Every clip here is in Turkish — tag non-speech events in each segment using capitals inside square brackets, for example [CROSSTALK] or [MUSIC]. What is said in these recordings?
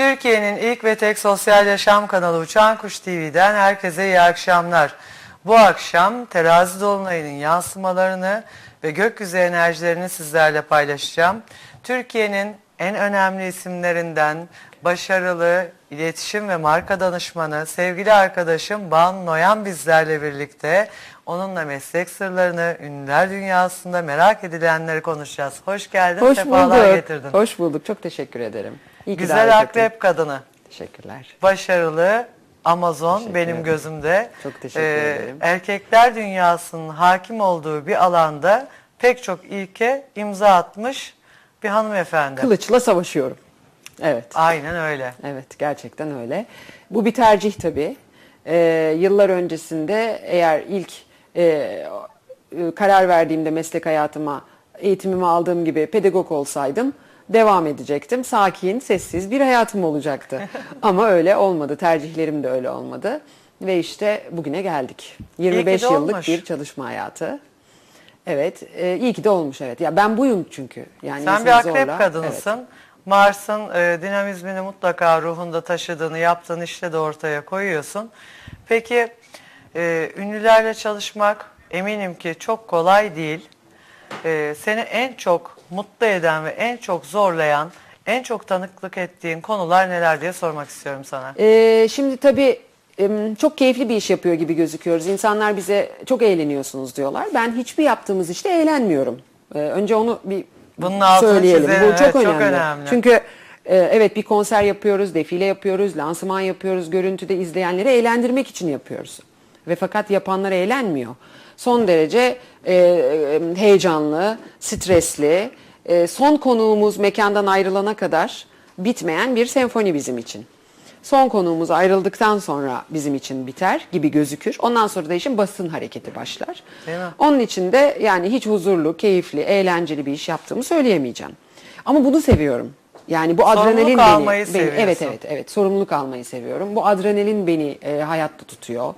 Türkiye'nin ilk ve tek sosyal yaşam kanalı Uçan Kuş TV'den herkese iyi akşamlar. Bu akşam terazi dolunayının yansımalarını ve gökyüzü enerjilerini sizlerle paylaşacağım. Türkiye'nin en önemli isimlerinden başarılı iletişim ve marka danışmanı sevgili arkadaşım Ban Noyan bizlerle birlikte. Onunla meslek sırlarını, ünlüler dünyasında merak edilenleri konuşacağız. Hoş geldin, Hoş sefalar bulduk. getirdin. Hoş bulduk. Çok teşekkür ederim. İyi Güzel akrep kadını. Teşekkürler. başarılı Amazon benim ederim. gözümde. Çok teşekkür ederim. Erkekler dünyasının hakim olduğu bir alanda pek çok ilke imza atmış bir hanımefendi. Kılıçla savaşıyorum. Evet. Aynen öyle. Evet gerçekten öyle. Bu bir tercih tabii. Ee, yıllar öncesinde eğer ilk e, e, karar verdiğimde meslek hayatıma eğitimimi aldığım gibi pedagog olsaydım devam edecektim. Sakin, sessiz bir hayatım olacaktı. [LAUGHS] Ama öyle olmadı. Tercihlerim de öyle olmadı. Ve işte bugüne geldik. 25 de yıllık olmuş. bir çalışma hayatı. Evet, e, iyi ki de olmuş evet. Ya ben buyum çünkü. Yani Sen bir akrep zorla- kadınısın. Mars'ın e, dinamizmini mutlaka ruhunda taşıdığını, yaptığın işte de ortaya koyuyorsun. Peki e, ünlülerle çalışmak eminim ki çok kolay değil. E, seni en çok mutlu eden ve en çok zorlayan, en çok tanıklık ettiğin konular neler diye sormak istiyorum sana. Ee, şimdi tabii em, çok keyifli bir iş yapıyor gibi gözüküyoruz. İnsanlar bize çok eğleniyorsunuz diyorlar. Ben hiçbir yaptığımız işte eğlenmiyorum. Ee, önce onu bir Bunun altını söyleyelim. çizelim. Bu çok, Evet, çok önemli. önemli. Çünkü e, evet bir konser yapıyoruz, defile yapıyoruz, lansman yapıyoruz, görüntüde izleyenleri eğlendirmek için yapıyoruz. Ve fakat yapanlar eğlenmiyor. Son derece e, e, heyecanlı, stresli, e, son konuğumuz mekandan ayrılana kadar bitmeyen bir senfoni bizim için. Son konuğumuz ayrıldıktan sonra bizim için biter gibi gözükür. Ondan sonra da işin basın hareketi başlar. Mi? Onun için de yani hiç huzurlu, keyifli, eğlenceli bir iş yaptığımı söyleyemeyeceğim. Ama bunu seviyorum. Yani bu Sorumluluk adrenalin beni, almayı beni seviyorsun. evet evet evet sorumluluk almayı seviyorum. Bu adrenalin beni e, hayatta tutuyor.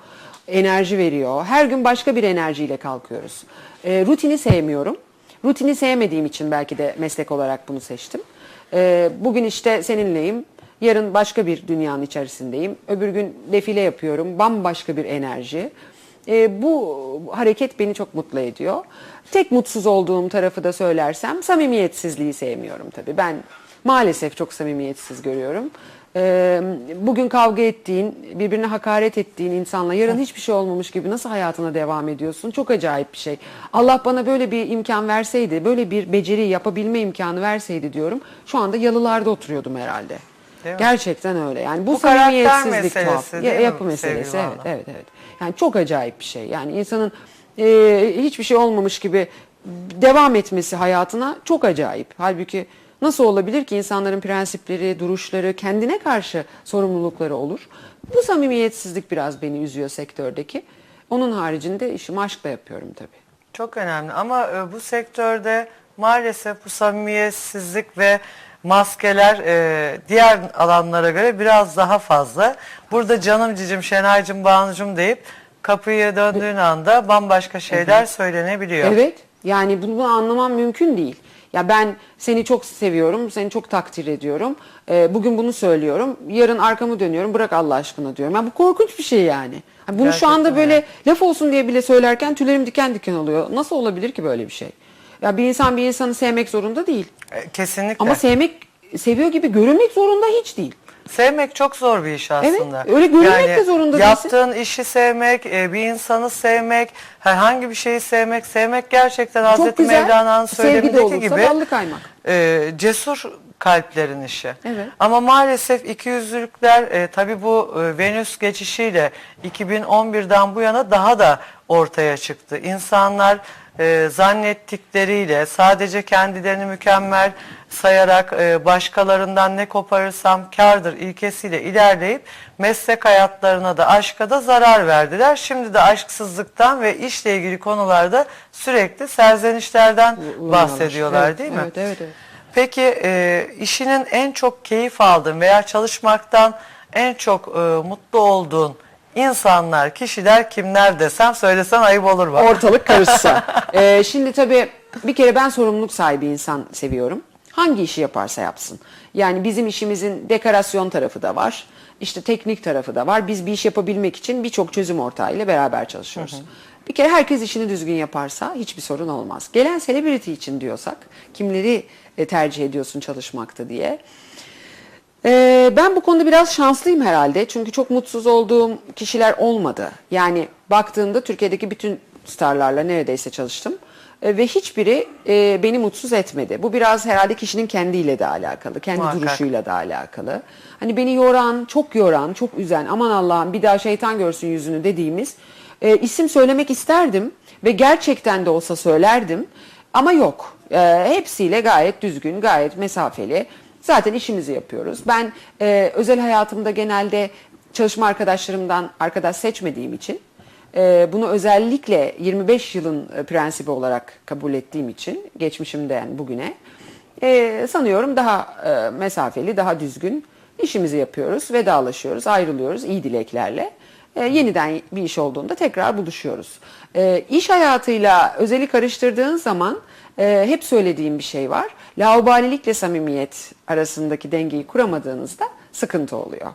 Enerji veriyor. Her gün başka bir enerjiyle kalkıyoruz. E, rutini sevmiyorum. Rutini sevmediğim için belki de meslek olarak bunu seçtim. E, bugün işte seninleyim. Yarın başka bir dünyanın içerisindeyim. Öbür gün defile yapıyorum. Bambaşka bir enerji. E, bu hareket beni çok mutlu ediyor. Tek mutsuz olduğum tarafı da söylersem samimiyetsizliği sevmiyorum tabii. Ben maalesef çok samimiyetsiz görüyorum. E, bugün kavga ettiğin, birbirine hakaret ettiğin insanla yarın hiçbir şey olmamış gibi nasıl hayatına devam ediyorsun? Çok acayip bir şey. Allah bana böyle bir imkan verseydi, böyle bir beceri yapabilme imkanı verseydi diyorum. Şu anda yalılarda oturuyordum herhalde. Gerçekten öyle. Yani bu, Bu samimiyetsizlik tuhaf. Ya- yapı meselesi. Evet, evet, evet. Yani çok acayip bir şey. Yani insanın e, hiçbir şey olmamış gibi devam etmesi hayatına çok acayip. Halbuki nasıl olabilir ki insanların prensipleri, duruşları, kendine karşı sorumlulukları olur? Bu samimiyetsizlik biraz beni üzüyor sektördeki. Onun haricinde işimi aşkla yapıyorum tabii. Çok önemli ama e, bu sektörde maalesef bu samimiyetsizlik ve maskeler e, diğer alanlara göre biraz daha fazla. Burada canım cicim, Şenaycım, Banucum deyip kapıyı döndüğün anda bambaşka şeyler söylenebiliyor. Evet. Yani bunu anlamam mümkün değil. Ya ben seni çok seviyorum, seni çok takdir ediyorum. Ee, bugün bunu söylüyorum. Yarın arkamı dönüyorum. Bırak Allah aşkına diyorum. Ya bu korkunç bir şey yani. Bunu şu anda Gerçekten böyle laf olsun diye bile söylerken tüylerim diken diken oluyor. Nasıl olabilir ki böyle bir şey? Ya bir insan bir insanı sevmek zorunda değil. E, Kesinlikle. Ama sevmek seviyor gibi görünmek zorunda hiç değil. Sevmek çok zor bir iş aslında. öyle görünmek de zorunda değilsin. Yaptığın işi sevmek, e, bir insanı sevmek, herhangi bir şeyi sevmek, sevmek gerçekten Hazreti güzel. Mevlana'nın söylemindeki gibi e, cesur kalplerin işi. Evet. Ama maalesef ikiyüzlülükler e, tabii bu e, Venüs geçişiyle 2011'den bu yana daha da ortaya çıktı. İnsanlar e, zannettikleriyle sadece kendilerini mükemmel sayarak e, başkalarından ne koparırsam kardır ilkesiyle ilerleyip meslek hayatlarına da aşka da zarar verdiler. Şimdi de aşksızlıktan ve işle ilgili konularda sürekli serzenişlerden bahsediyorlar Evet, değil mi? evet, evet, evet. Peki e, işinin en çok keyif aldığın veya çalışmaktan en çok e, mutlu olduğun insanlar, kişiler kimler desem söylesen ayıp olur bak. Ortalık karışsa. [LAUGHS] Ee, şimdi tabii bir kere ben sorumluluk sahibi insan seviyorum. Hangi işi yaparsa yapsın. Yani bizim işimizin dekorasyon tarafı da var. işte teknik tarafı da var. Biz bir iş yapabilmek için birçok çözüm ortağıyla beraber çalışıyoruz. Bir kere herkes işini düzgün yaparsa hiçbir sorun olmaz. Gelen celebrity için diyorsak kimleri e, tercih ediyorsun çalışmakta diye. Ee, ben bu konuda biraz şanslıyım herhalde. Çünkü çok mutsuz olduğum kişiler olmadı. Yani baktığında Türkiye'deki bütün starlarla neredeyse çalıştım. Ee, ve hiçbiri e, beni mutsuz etmedi. Bu biraz herhalde kişinin kendiyle de alakalı. Kendi Muhakkak. duruşuyla da alakalı. Hani beni yoran, çok yoran, çok üzen, aman Allah'ım bir daha şeytan görsün yüzünü dediğimiz e, isim söylemek isterdim. Ve gerçekten de olsa söylerdim. Ama yok. Ee, hepsiyle gayet düzgün, gayet mesafeli. Zaten işimizi yapıyoruz. Ben e, özel hayatımda genelde çalışma arkadaşlarımdan arkadaş seçmediğim için e, bunu özellikle 25 yılın e, prensibi olarak kabul ettiğim için geçmişimden bugüne e, sanıyorum daha e, mesafeli, daha düzgün işimizi yapıyoruz, vedalaşıyoruz, ayrılıyoruz iyi dileklerle. E, yeniden bir iş olduğunda tekrar buluşuyoruz. E, iş hayatıyla özeli karıştırdığın zaman e, hep söylediğim bir şey var. Laubalilikle samimiyet arasındaki dengeyi kuramadığınızda sıkıntı oluyor.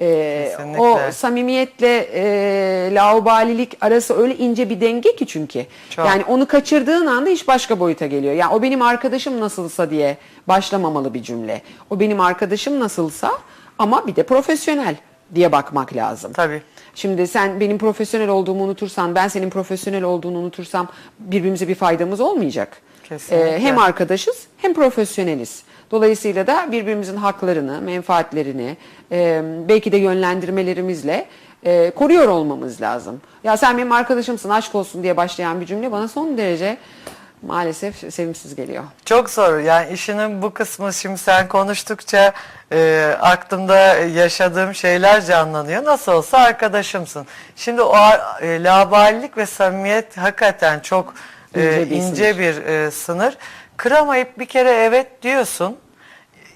E, Kesinlikle. o samimiyetle e, laubalilik arası öyle ince bir denge ki çünkü. Çok. Yani onu kaçırdığın anda iş başka boyuta geliyor. Yani o benim arkadaşım nasılsa diye başlamamalı bir cümle. O benim arkadaşım nasılsa ama bir de profesyonel diye bakmak lazım. Tabii. Şimdi sen benim profesyonel olduğumu unutursan, ben senin profesyonel olduğunu unutursam birbirimize bir faydamız olmayacak. Kesinlikle. Ee, hem arkadaşız hem profesyoneliz. Dolayısıyla da birbirimizin haklarını, menfaatlerini e, belki de yönlendirmelerimizle e, koruyor olmamız lazım. Ya sen benim arkadaşımsın aşk olsun diye başlayan bir cümle bana son derece maalesef sevimsiz geliyor. Çok zor. Yani işinin bu kısmı şimdi sen konuştukça e, aklımda yaşadığım şeyler canlanıyor. Nasıl olsa arkadaşımsın. Şimdi o e, laubalilik ve samimiyet hakikaten çok İnce bir ince sınır. bir e, sınır. Kıramayıp bir kere evet diyorsun.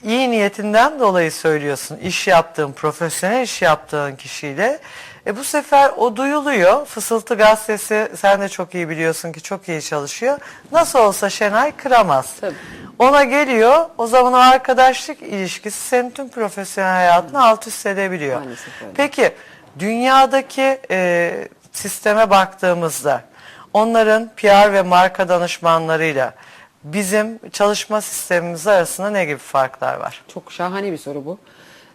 İyi niyetinden dolayı söylüyorsun. İş yaptığın, profesyonel iş yaptığın kişiyle. E bu sefer o duyuluyor. Fısıltı gazetesi sen de çok iyi biliyorsun ki çok iyi çalışıyor. Nasıl olsa Şenay kıramaz. Tabii. Ona geliyor o zaman o arkadaşlık ilişkisi senin tüm profesyonel hayatını alt üst edebiliyor. Maalesef öyle. Peki dünyadaki e, sisteme baktığımızda onların PR ve marka danışmanlarıyla bizim çalışma sistemimiz arasında ne gibi farklar var? Çok şahane bir soru bu.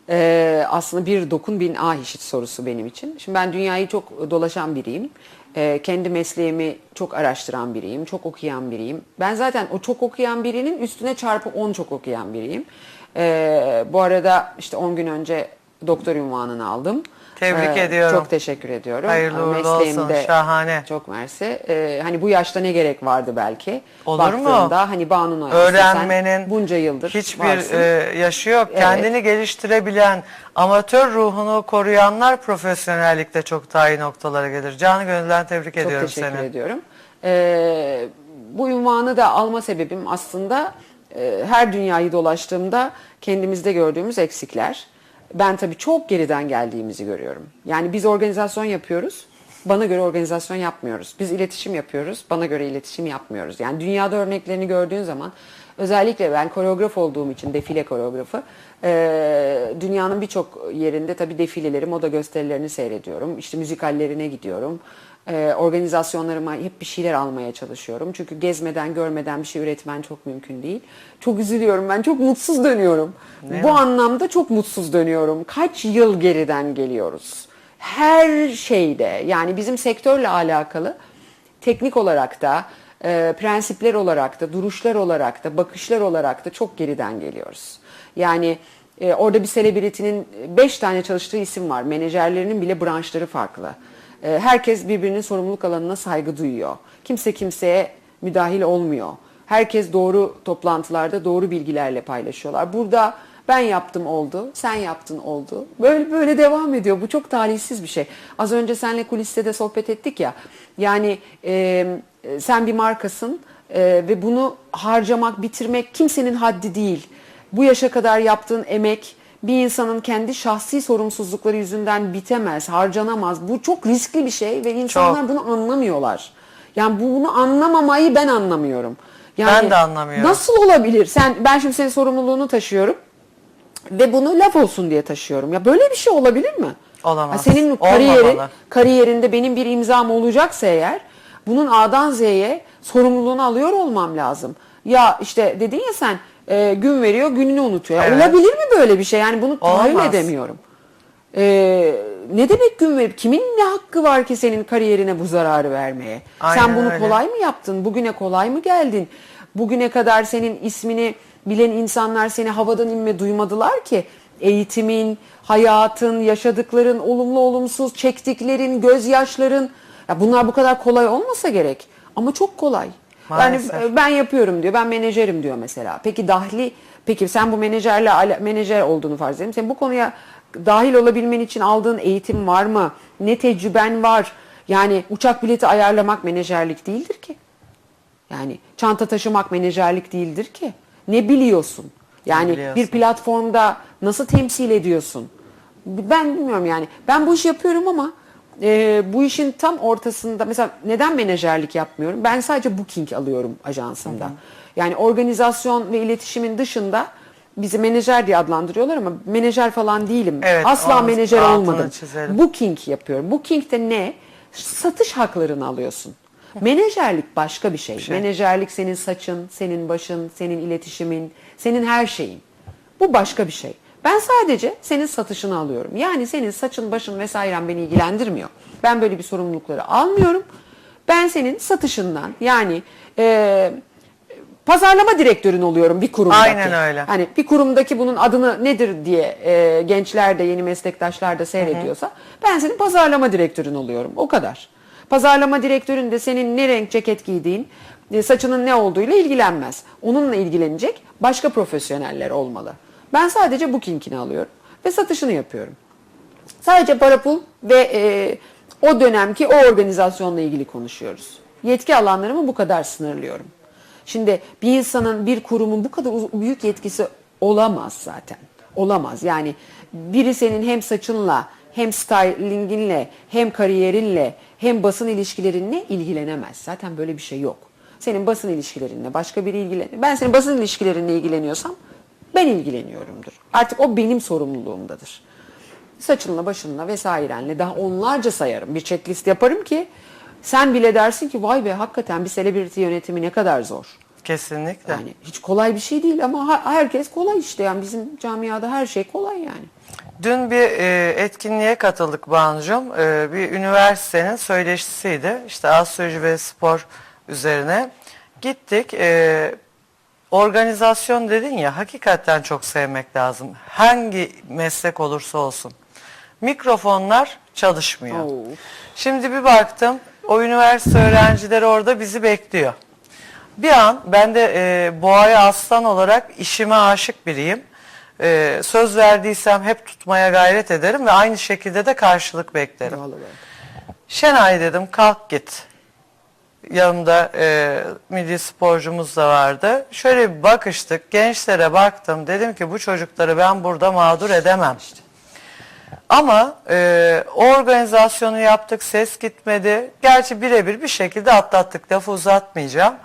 Ee, aslında bir dokun bin ah işit sorusu benim için. Şimdi ben dünyayı çok dolaşan biriyim. Ee, kendi mesleğimi çok araştıran biriyim. Çok okuyan biriyim. Ben zaten o çok okuyan birinin üstüne çarpı 10 çok okuyan biriyim. Ee, bu arada işte 10 gün önce doktor unvanını aldım. Tebrik Ee, ediyorum. Çok teşekkür ediyorum. Hayırlı Ee, uğurlu olsun, şahane. Çok mersi. Ee, hani bu yaşta ne gerek vardı belki? Olur mu? Hani Banu Noyan, Öğrenmenin bunca yıldır hiçbir varsın. e, yaşı yok. Evet. Kendini geliştirebilen, amatör ruhunu koruyanlar profesyonellikte çok daha iyi noktalara gelir. Canı gönülden tebrik Çok ediyorum teşekkür seni. ediyorum. Ee, bu ünvanı da alma sebebim aslında e, her dünyayı dolaştığımda kendimizde gördüğümüz eksikler. Ben tabii çok geriden geldiğimizi görüyorum. Yani biz organizasyon yapıyoruz. Bana göre organizasyon yapmıyoruz. Biz iletişim yapıyoruz. Bana göre iletişim yapmıyoruz. Yani dünyada örneklerini gördüğün zaman özellikle ben koreograf olduğum için defile koreografı dünyanın birçok yerinde tabii defileleri, moda gösterilerini seyrediyorum. İşte müzikallerine gidiyorum. E, organizasyonlarıma hep bir şeyler almaya çalışıyorum. Çünkü gezmeden, görmeden bir şey üretmen çok mümkün değil. Çok üzülüyorum ben, çok mutsuz dönüyorum. Bu anlamda çok mutsuz dönüyorum. Kaç yıl geriden geliyoruz? Her şeyde yani bizim sektörle alakalı teknik olarak da, e, prensipler olarak da, duruşlar olarak da, bakışlar olarak da çok geriden geliyoruz. Yani e, orada bir selebriti'nin 5 tane çalıştığı isim var. Menajerlerinin bile branşları farklı. E, herkes birbirinin sorumluluk alanına saygı duyuyor. Kimse kimseye müdahil olmuyor. Herkes doğru toplantılarda doğru bilgilerle paylaşıyorlar. Burada ben yaptım oldu, sen yaptın oldu. Böyle böyle devam ediyor. Bu çok talihsiz bir şey. Az önce senle kuliste de sohbet ettik ya. Yani e, sen bir markasın e, ve bunu harcamak, bitirmek kimsenin haddi değil. Bu yaşa kadar yaptığın emek bir insanın kendi şahsi sorumsuzlukları yüzünden bitemez, harcanamaz. Bu çok riskli bir şey ve insanlar Çok. bunu anlamıyorlar. Yani bunu anlamamayı ben anlamıyorum. Ben de anlamıyorum. Nasıl olabilir? Sen ben şimdi senin sorumluluğunu taşıyorum ve bunu laf olsun diye taşıyorum. Ya böyle bir şey olabilir mi? Olamaz. Ya senin kariyerin Olmamalı. kariyerinde benim bir imzam olacaksa eğer bunun A'dan Z'ye sorumluluğunu alıyor olmam lazım. Ya işte dedin ya sen e, gün veriyor gününü unutuyor. Evet. Olabilir mi böyle bir şey? Yani bunu tahayyül edemiyorum. Ee, ne demek gün verip kimin ne hakkı var ki senin kariyerine bu zararı vermeye? Aynen Sen bunu öyle. kolay mı yaptın? Bugüne kolay mı geldin? Bugüne kadar senin ismini bilen insanlar seni havadan inme duymadılar ki. Eğitimin, hayatın, yaşadıkların, olumlu olumsuz çektiklerin, gözyaşların ya bunlar bu kadar kolay olmasa gerek. Ama çok kolay. Maalesef. Yani e, ben yapıyorum diyor. Ben menajerim diyor mesela. Peki dahli peki sen bu menajerle menajer olduğunu farz edelim. Sen bu konuya dahil olabilmen için aldığın eğitim var mı? Ne tecrüben var? Yani uçak bileti ayarlamak menajerlik değildir ki. Yani çanta taşımak menajerlik değildir ki. Ne biliyorsun? Yani biliyorsun? bir platformda nasıl temsil ediyorsun? Ben bilmiyorum yani. Ben bu işi yapıyorum ama e, bu işin tam ortasında mesela neden menajerlik yapmıyorum? Ben sadece booking alıyorum ajansımda. Yani organizasyon ve iletişimin dışında bizi menajer diye adlandırıyorlar ama menajer falan değilim. Evet, Asla menajer olmadım. çizelim. Booking yapıyorum. Booking de ne? Satış haklarını alıyorsun. Menajerlik başka bir şey. şey. Menajerlik senin saçın, senin başın, senin iletişimin, senin her şeyin. Bu başka bir şey. Ben sadece senin satışını alıyorum. Yani senin saçın, başın vesairen beni ilgilendirmiyor. Ben böyle bir sorumlulukları almıyorum. Ben senin satışından yani e, pazarlama direktörün oluyorum bir kurumdaki. Aynen öyle. Hani bir kurumdaki bunun adını nedir diye e, gençler de yeni meslektaşlar da seyrediyorsa ben senin pazarlama direktörün oluyorum. O kadar. Pazarlama direktörün de senin ne renk ceket giydiğin, e, saçının ne olduğuyla ilgilenmez. Onunla ilgilenecek başka profesyoneller olmalı. Ben sadece bookingini alıyorum ve satışını yapıyorum. Sadece para pul ve e, o dönemki o organizasyonla ilgili konuşuyoruz. Yetki alanlarımı bu kadar sınırlıyorum. Şimdi bir insanın, bir kurumun bu kadar büyük yetkisi olamaz zaten. Olamaz. Yani biri senin hem saçınla, hem stylinginle, hem kariyerinle, hem basın ilişkilerinle ilgilenemez. Zaten böyle bir şey yok. Senin basın ilişkilerinle başka biri ilgilen. Ben senin basın ilişkilerinle ilgileniyorsam ben ilgileniyorumdur. Artık o benim sorumluluğumdadır saçınla başınla vesairenle daha onlarca sayarım. Bir checklist yaparım ki sen bile dersin ki vay be hakikaten bir celebrity yönetimi ne kadar zor. Kesinlikle. Yani hiç kolay bir şey değil ama herkes kolay işte yani bizim camiada her şey kolay yani. Dün bir e, etkinliğe katıldık Banu'cum. E, bir üniversitenin söyleşisiydi. İşte astroloji ve spor üzerine. Gittik. E, organizasyon dedin ya hakikaten çok sevmek lazım. Hangi meslek olursa olsun. Mikrofonlar çalışmıyor. Oo. Şimdi bir baktım o üniversite öğrencileri orada bizi bekliyor. Bir an ben de e, boğaya aslan olarak işime aşık biriyim. E, söz verdiysem hep tutmaya gayret ederim ve aynı şekilde de karşılık beklerim. Şenay dedim kalk git. Yanımda e, milli sporcumuz da vardı. Şöyle bir bakıştık gençlere baktım dedim ki bu çocukları ben burada mağdur edemem. Ama e, o organizasyonu yaptık ses gitmedi. Gerçi birebir bir şekilde atlattık lafı uzatmayacağım.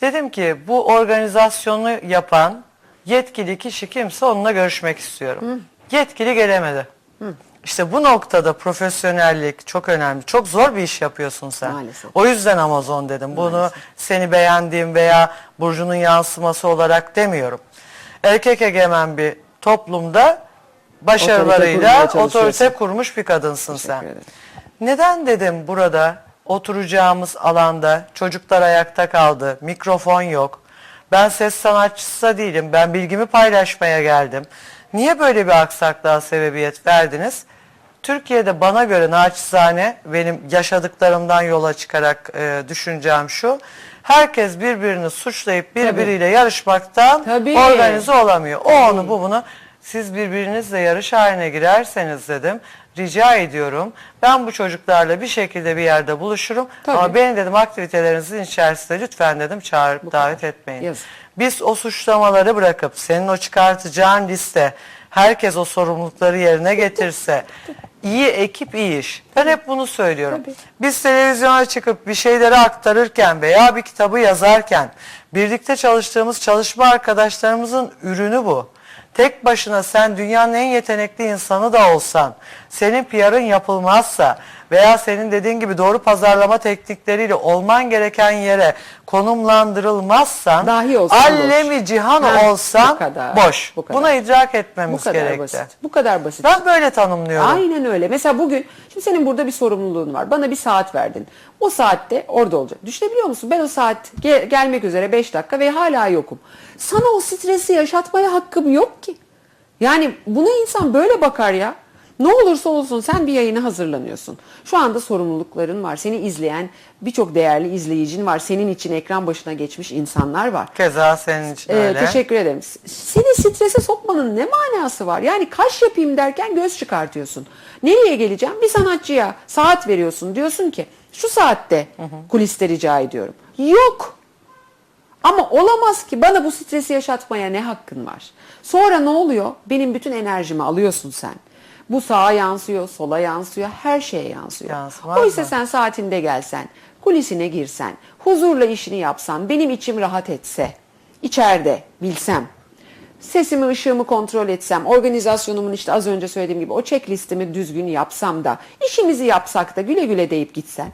Dedim ki bu organizasyonu yapan yetkili kişi kimse onunla görüşmek istiyorum. Yetkili gelemedi. İşte bu noktada profesyonellik çok önemli. Çok zor bir iş yapıyorsun sen. Maalesef. O yüzden Amazon dedim. Bunu seni beğendiğim veya Burcu'nun yansıması olarak demiyorum. Erkek egemen bir toplumda başarılarıyla çalışıyorsun. otorite kurmuş bir kadınsın sen. ederim. Neden dedim burada oturacağımız alanda çocuklar ayakta kaldı, mikrofon yok. Ben ses sanatçısı da değilim, ben bilgimi paylaşmaya geldim. Niye böyle bir aksaklığa sebebiyet verdiniz? Türkiye'de bana göre naçizane benim yaşadıklarımdan yola çıkarak e, düşüneceğim şu. Herkes birbirini suçlayıp birbiriyle yarışmaktan Tabii. organize olamıyor. O onu bu bunu. Siz birbirinizle yarış haline girerseniz dedim. Rica ediyorum. Ben bu çocuklarla bir şekilde bir yerde buluşurum. Tabii. Ama beni dedim aktivitelerinizin içerisinde lütfen dedim çağırıp davet etmeyin. Yazık. Biz o suçlamaları bırakıp senin o çıkartacağın liste herkes o sorumlulukları yerine getirse [LAUGHS] iyi ekip iyi iş. Ben hep bunu söylüyorum. Tabii. Biz televizyona çıkıp bir şeyleri aktarırken veya bir kitabı yazarken birlikte çalıştığımız çalışma arkadaşlarımızın ürünü bu. Tek başına sen dünyanın en yetenekli insanı da olsan, senin PR'ın yapılmazsa veya senin dediğin gibi doğru pazarlama teknikleriyle olman gereken yere konumlandırılmazsan, Dahi olsan boş. allemi cihan Ha, olsan bu kadar, boş. bu kadar. Buna idrak Bu etmemiz kadar gerekti. basit. Bu kadar basit. Ben böyle tanımlıyorum. Aynen öyle. Mesela bugün şimdi senin burada bir sorumluluğun var. Bana bir saat verdin. O saatte orada olacak. Düşünebiliyor musun? Ben o saat ge- gelmek üzere 5 dakika ve hala yokum. Sana o stresi yaşatmaya hakkım yok ki. Yani buna insan böyle bakar ya. Ne olursa olsun sen bir yayına hazırlanıyorsun. Şu anda sorumlulukların var. Seni izleyen birçok değerli izleyicin var. Senin için ekran başına geçmiş insanlar var. Keza senin için Ee, öyle. teşekkür ederim. Seni strese sokmanın ne manası var? Yani kaş yapayım derken göz çıkartıyorsun. Nereye geleceğim? Bir sanatçıya saat veriyorsun. Diyorsun ki şu saatte kuliste rica ediyorum. Yok. Ama olamaz ki bana bu stresi yaşatmaya ne hakkın var? Sonra ne oluyor? Benim bütün enerjimi alıyorsun sen. Bu sağa yansıyor, sola yansıyor, her şeye yansıyor. Yansımaz Oysa mı? sen saatinde gelsen, kulisine girsen, huzurla işini yapsan, benim içim rahat etse, içeride bilsem, sesimi, ışığımı kontrol etsem, organizasyonumun işte az önce söylediğim gibi o checklistimi düzgün yapsam da, işimizi yapsak da güle güle deyip gitsen.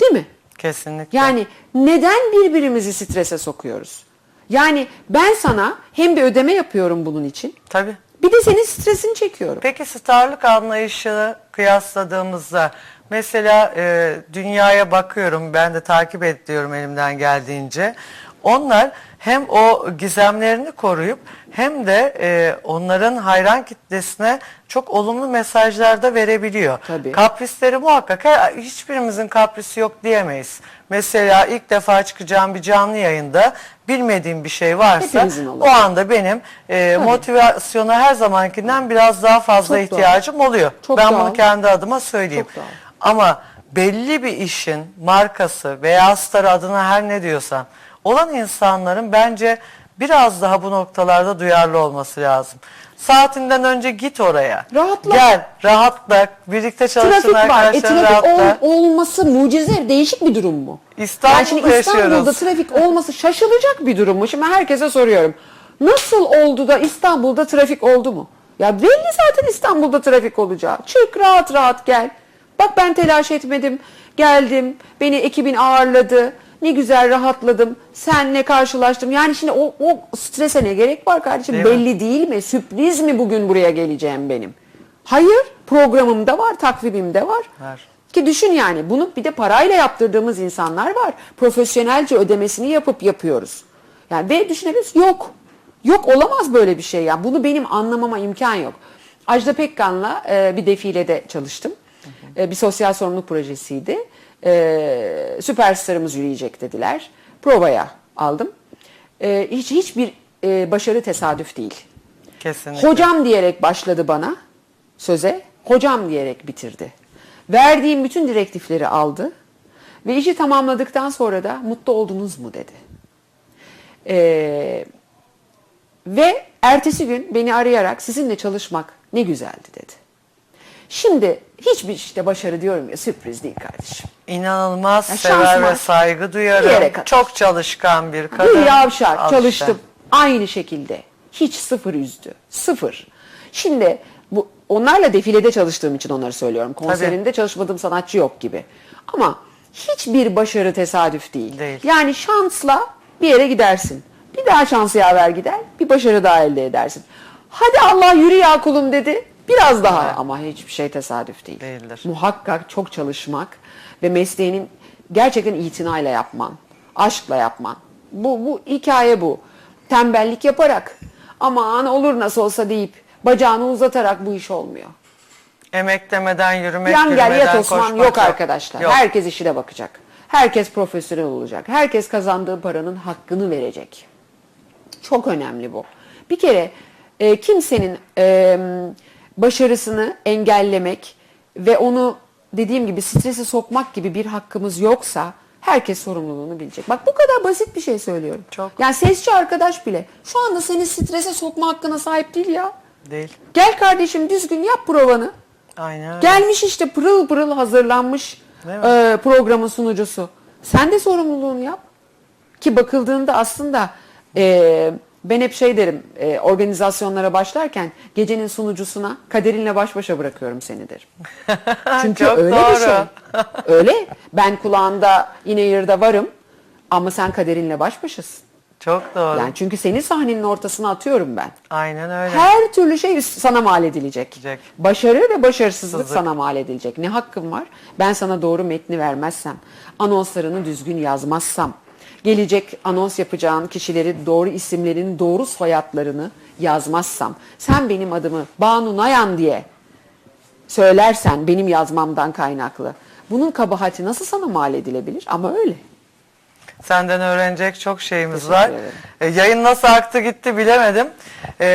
Değil mi? Kesinlikle. Yani neden birbirimizi strese sokuyoruz? Yani ben sana hem bir ödeme yapıyorum bunun için, Tabii. Bir de senin stresini çekiyorum. Peki starlık anlayışını kıyasladığımızda mesela e, dünyaya bakıyorum ben de takip ediyorum elimden geldiğince. Onlar hem o gizemlerini koruyup hem de e, onların hayran kitlesine çok olumlu mesajlar da verebiliyor. Tabii. Kaprisleri muhakkak her- hiçbirimizin kaprisi yok diyemeyiz. Mesela ilk defa çıkacağım bir canlı yayında bilmediğim bir şey varsa o anda benim e, motivasyona her zamankinden biraz daha fazla Çok doğal. ihtiyacım oluyor. Çok ben doğal. bunu kendi adıma söyleyeyim. Çok doğal. Ama belli bir işin markası veya starı adına her ne diyorsan olan insanların bence biraz daha bu noktalarda duyarlı olması lazım. Saatinden önce git oraya. Rahatla. Gel, rahatla. Birlikte çalıştığın Trafik var. E, trafik rahatla. ol- olması mucize değişik bir durum mu? İstanbul'da yani şimdi İstanbul'da yaşıyoruz. trafik olması şaşılacak bir durum mu? Şimdi herkese soruyorum. Nasıl oldu da İstanbul'da trafik oldu mu? Ya belli zaten İstanbul'da trafik olacağı. Çık rahat rahat gel. Bak ben telaş etmedim. Geldim. Beni ekibin ağırladı. Ne güzel rahatladım. Senle karşılaştım. Yani şimdi o, o strese ne gerek var kardeşim? Değil mi? belli değil mi? Sürpriz mi bugün buraya geleceğim benim? Hayır. Programımda var, takvimimde var. Var. Ki düşün yani bunu bir de parayla yaptırdığımız insanlar var. Profesyonelce ödemesini yapıp yapıyoruz. Yani ve düşünebiliyorsun yok. Yok olamaz böyle bir şey ya. Bunu benim anlamama imkan yok. Ajda Pekkan'la e, bir defilede çalıştım. E, bir sosyal sorumluluk projesiydi. E, süperstarımız yürüyecek dediler. Provaya aldım. E, hiç hiçbir e, başarı tesadüf değil. Kesinlikle. Hocam diyerek başladı bana söze. Hocam diyerek bitirdi. Verdiğim bütün direktifleri aldı. Ve işi tamamladıktan sonra da mutlu oldunuz mu dedi. Ee, ve ertesi gün beni arayarak sizinle çalışmak ne güzeldi dedi. Şimdi hiçbir işte başarı diyorum ya sürpriz değil kardeşim. İnanılmaz Ya sever ve saygı duyarım. Çok çalışkan bir kadın. Bir yavşak Al çalıştım. işte. Aynı şekilde. Hiç sıfır üzdü. Sıfır. Şimdi bu onlarla defilede çalıştığım için onları söylüyorum. Konserinde çalışmadığım sanatçı yok gibi. Ama hiçbir başarı tesadüf değil. Değil. Yani şansla bir yere gidersin. Bir daha şansı yaver gider. Bir başarı daha elde edersin. Hadi Allah yürü ya kulum dedi. Biraz daha Evet. ama hiçbir şey tesadüf değil. Değildir. Muhakkak çok çalışmak ve mesleğinin gerçekten itinayla yapman, aşkla yapman. Bu, bu hikaye bu. Tembellik yaparak aman olur nasıl olsa deyip bacağını uzatarak bu iş olmuyor. Emeklemeden yürümek, Yan gel yat Osman yok arkadaşlar. Yok. Herkes işine bakacak. Herkes profesyonel olacak. Herkes kazandığı paranın hakkını verecek. Çok önemli bu. Bir kere e, kimsenin e, başarısını engellemek ve onu dediğim gibi strese sokmak gibi bir hakkımız yoksa herkes sorumluluğunu bilecek. Bak bu kadar basit bir şey söylüyorum. Çok. Yani sesçi arkadaş bile şu anda seni strese sokma hakkına sahip değil ya. Değil. Gel kardeşim düzgün yap provanı. Aynen öyle. Gelmiş işte pırıl pırıl hazırlanmış e, programın sunucusu. Sen de sorumluluğunu yap. Ki bakıldığında aslında e, ben hep şey derim e, organizasyonlara başlarken gecenin sunucusuna kaderinle baş başa bırakıyorum seni derim. [LAUGHS] Çünkü Çok öyle doğru. bir şey. Öyle. Ben kulağında yine yırda varım ama sen kaderinle baş başasın. Çok doğru. Yani çünkü seni sahnenin ortasına atıyorum ben. Aynen öyle. Her türlü şey sana mal edilecek. Edilecek. Başarı ve başarısızlık Sızlık. sana mal edilecek. Ne hakkım var? Ben sana doğru metni vermezsem, anonslarını düzgün yazmazsam, gelecek anons yapacağın kişileri doğru isimlerin doğru soyadlarını yazmazsam, sen benim adımı Banu Nayan diye söylersen benim yazmamdan kaynaklı. Bunun kabahati nasıl sana mal edilebilir? Ama öyle. Senden öğrenecek çok şeyimiz Teşekkür var. ederim. E, yayın nasıl aktı gitti bilemedim. E,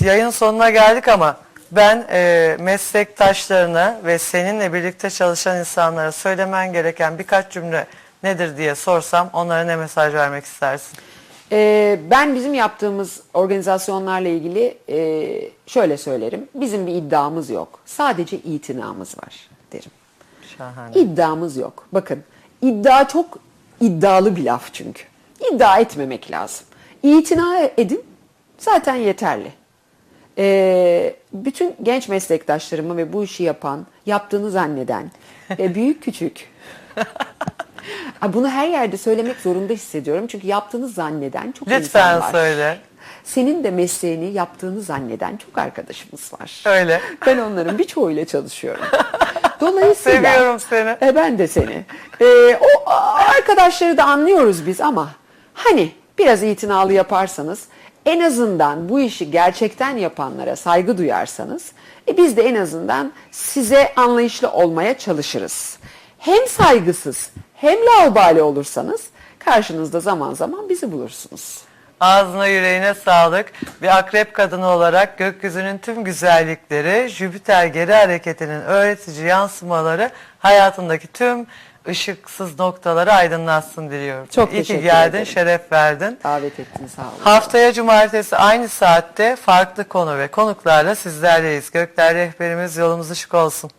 yayın sonuna geldik ama ben e, meslektaşlarına ve seninle birlikte çalışan insanlara söylemen gereken birkaç cümle nedir diye sorsam onlara ne mesaj vermek istersin? Ee, ben bizim yaptığımız organizasyonlarla ilgili e, şöyle söylerim. Bizim bir iddiamız yok. Sadece itinamız var derim. Şahane. İddiamız yok. Bakın iddia çok iddialı bir laf çünkü. İddia etmemek lazım. İtina edin zaten yeterli. Ee, bütün genç meslektaşlarımı ve bu işi yapan, yaptığını zanneden, e, büyük küçük. [LAUGHS] Bunu her yerde söylemek zorunda hissediyorum. Çünkü yaptığını zanneden çok Lütfen insan var. söyle. Senin de mesleğini yaptığını zanneden çok arkadaşımız var. Öyle. Ben onların birçoğuyla çalışıyorum. [LAUGHS] Dolayısıyla Seviyorum seni. E, ben de seni. E, o arkadaşları da anlıyoruz biz ama hani biraz itinalı yaparsanız en azından bu işi gerçekten yapanlara saygı duyarsanız e, biz de en azından size anlayışlı olmaya çalışırız. Hem saygısız hem laubali olursanız karşınızda zaman zaman bizi bulursunuz. Ağzına yüreğine sağlık. Bir akrep kadını olarak gökyüzünün tüm güzellikleri, Jüpiter geri hareketinin öğretici yansımaları hayatındaki tüm ışıksız noktaları aydınlatsın diliyorum. Çok İyi ki geldin, ederim. şeref verdin. Davet ettin sağ olun. Haftaya cumartesi aynı saatte farklı konu ve konuklarla sizlerleyiz. Gökler rehberimiz yolumuz ışık olsun.